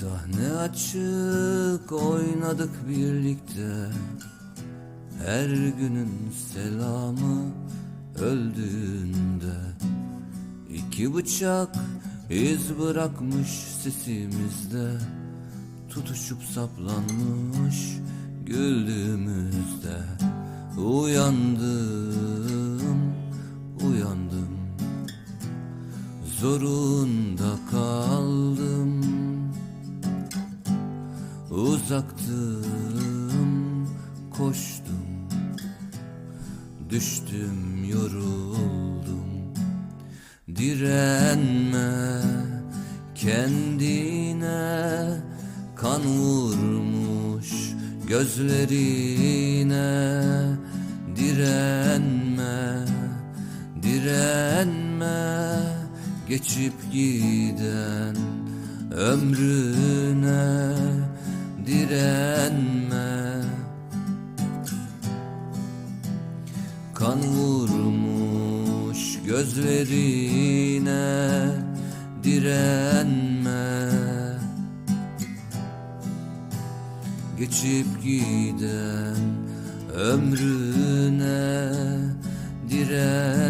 Sahne açık oynadık birlikte. Her günün selamı öldüğünde. İki bıçak iz bırakmış sesimizde. Tutuşup saplanmış güldüğümüzde. Uyandım, uyandım. Zorunda kaldım Uzaktım, koştum Düştüm, yoruldum. Direnme kendine Kan vurmuş gözlerine. Direnme, direnme Geçip giden ömrüne Gözlerine direnme. Geçip giden ömrüne direnme.